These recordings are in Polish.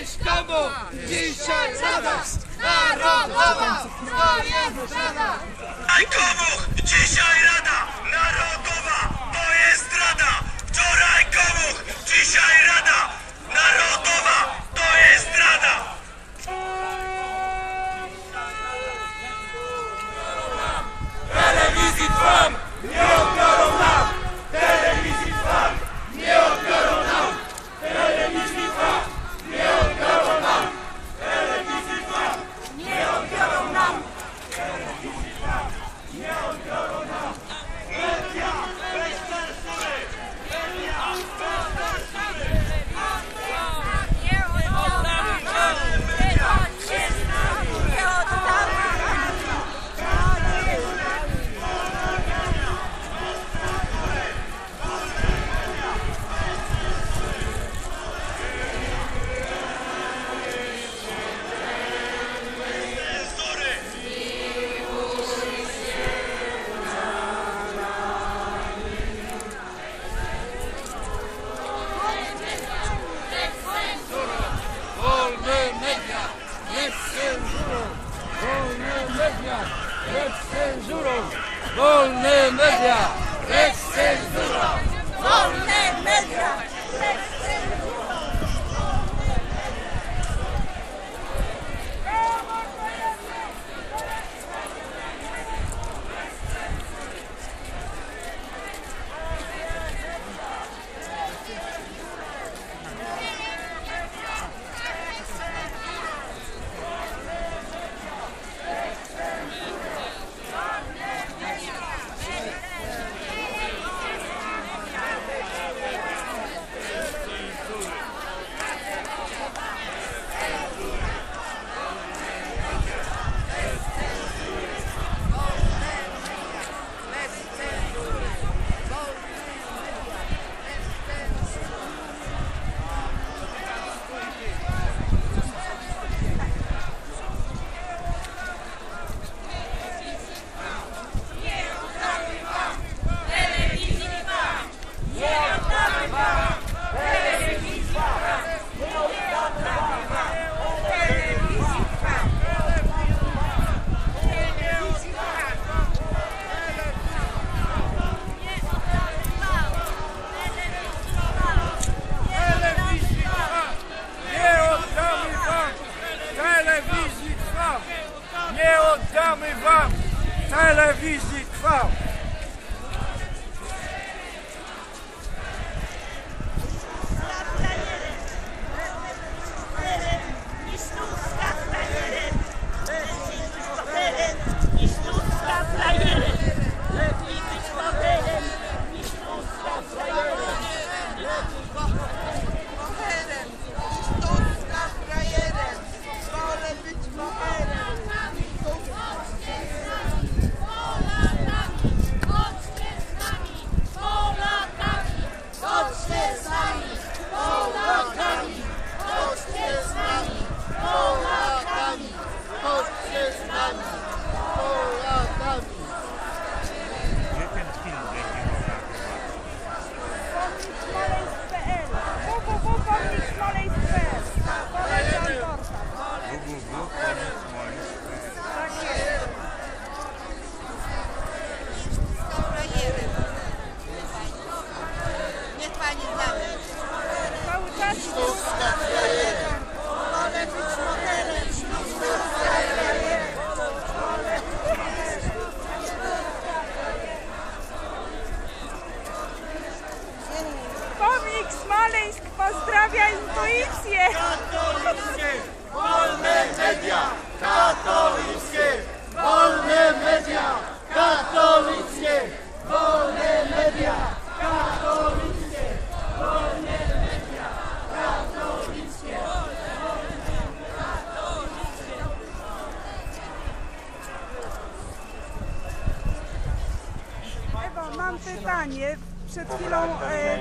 Ciężkomu dzisiaj rada narodowa! To jest rada! Komuch dzisiaj rada narodowa! To jest rada! Wczoraj komuch dzisiaj rada narodowa! media, lecz cenzurą, wolne media, lecz cenzurą, wolne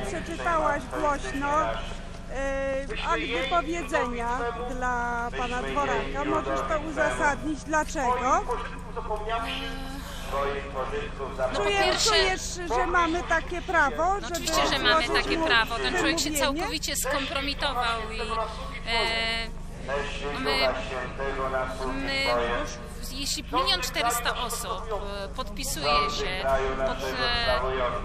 przeczytałaś głośno e, akt wypowiedzenia dla pana Dworaka. Możesz to uzasadnić dlaczego? No po Czujesz, pierwsze, czujesz, że mamy takie prawo? no żeby oczywiście, że mamy takie prawo. Ten człowiek się całkowicie skompromitował i e, my, my jeśli milion czterysta osób e, podpisuje się pod e,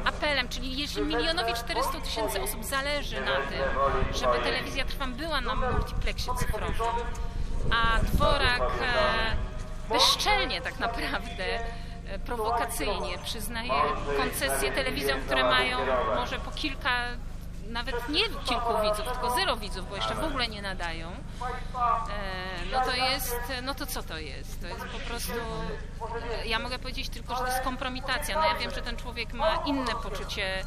apelem, czyli jeśli milionowi 400 tysięcy osób zależy na tym, żeby telewizja Trwam była na multiplexie cyfrowym, a Dworak e, bezczelnie tak naprawdę e, prowokacyjnie przyznaje koncesje telewizjom, które mają może po kilka, nawet nie kilku widzów, tylko zero widzów, bo jeszcze w ogóle nie nadają, e, jest, no to co to jest? To jest po prostu, ja mogę powiedzieć tylko, że to jest kompromitacja. No ja wiem, że ten człowiek ma inne poczucie e,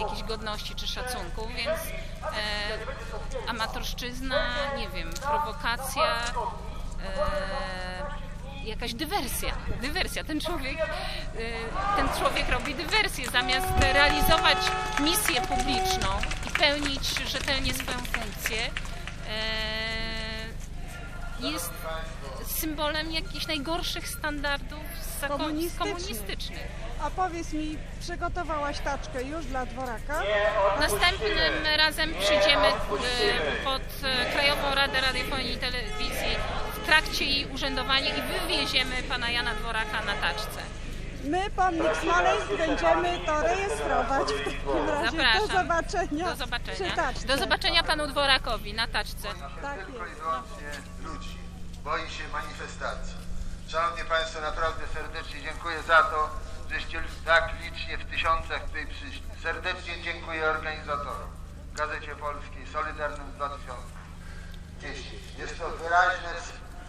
jakiejś godności czy szacunku, więc e, amatorszczyzna, nie wiem, prowokacja, e, jakaś dywersja. Dywersja. Ten człowiek, e, ten człowiek robi dywersję zamiast realizować misję publiczną i pełnić rzetelnie swoją funkcję. e, Jest symbolem jakichś najgorszych standardów Komunistycznych. komunistycznych. A powiedz mi, przygotowałaś taczkę już dla dworaka? Następnym razem przyjdziemy e, pod e, Krajową Radę Radiofonii i Telewizji w trakcie jej urzędowania i wywieziemy pana Jana Dworaka na taczce. My pomnik Smoleńsk będziemy to rejestrować w takim razie. Zapraszam. Do zobaczenia. Do zobaczenia. Przy taczce. Do zobaczenia panu Dworakowi na taczce. Tak tylko i jest. wyłącznie ludzi. Boi się manifestacji. Szanowni Państwo, naprawdę serdecznie dziękuję za to, żeście tak licznie w tysiącach tutaj przyszli. Serdecznie dziękuję organizatorom, Gazecie Polskiej, Solidarnym 2010. Jest to wyraźne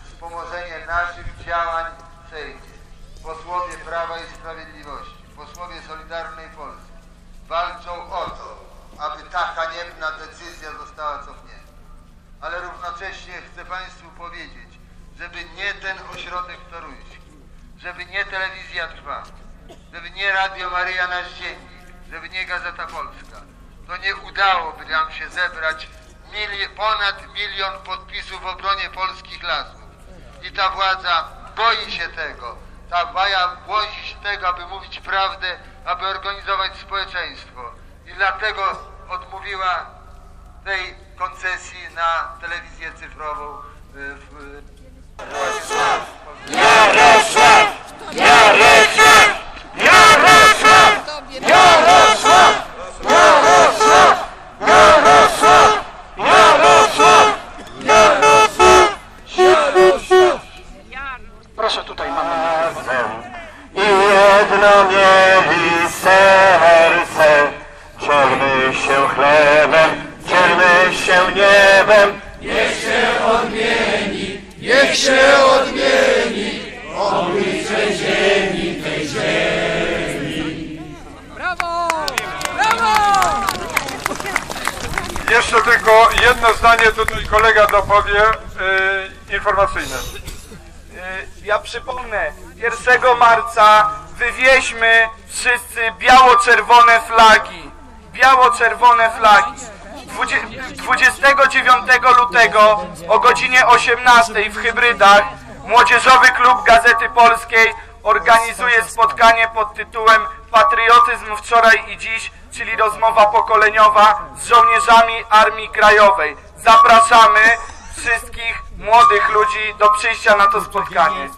wspomożenie naszych działań w Sejmie. Posłowie Prawa i Sprawiedliwości, posłowie Solidarnej Polski walczą o to, aby ta haniebna decyzja została cofnięta ale równocześnie chcę Państwu powiedzieć, żeby nie ten ośrodek toruński, żeby nie telewizja Trwa, żeby nie Radio Maryja Nasz Dziennik, żeby nie Gazeta Polska, to nie udałoby nam się zebrać mili- ponad milion podpisów w obronie polskich lasów. I ta władza boi się tego. Ta boi się tego, aby mówić prawdę, aby organizować społeczeństwo. I dlatego odmówiła tej koncesji na telewizję cyfrową y, w, Proszę zdanie tutaj kolega dopowie y, informacyjne. Ja przypomnę, 1 marca wywieźmy wszyscy biało-czerwone flagi. Biało-czerwone flagi. Dwudzie- 29 lutego o godzinie 18 w Hybrydach Młodzieżowy Klub Gazety Polskiej organizuje spotkanie pod tytułem Patriotyzm wczoraj i dziś, czyli rozmowa pokoleniowa z żołnierzami Armii Krajowej. Zapraszamy wszystkich młodych ludzi do przyjścia na to spotkanie.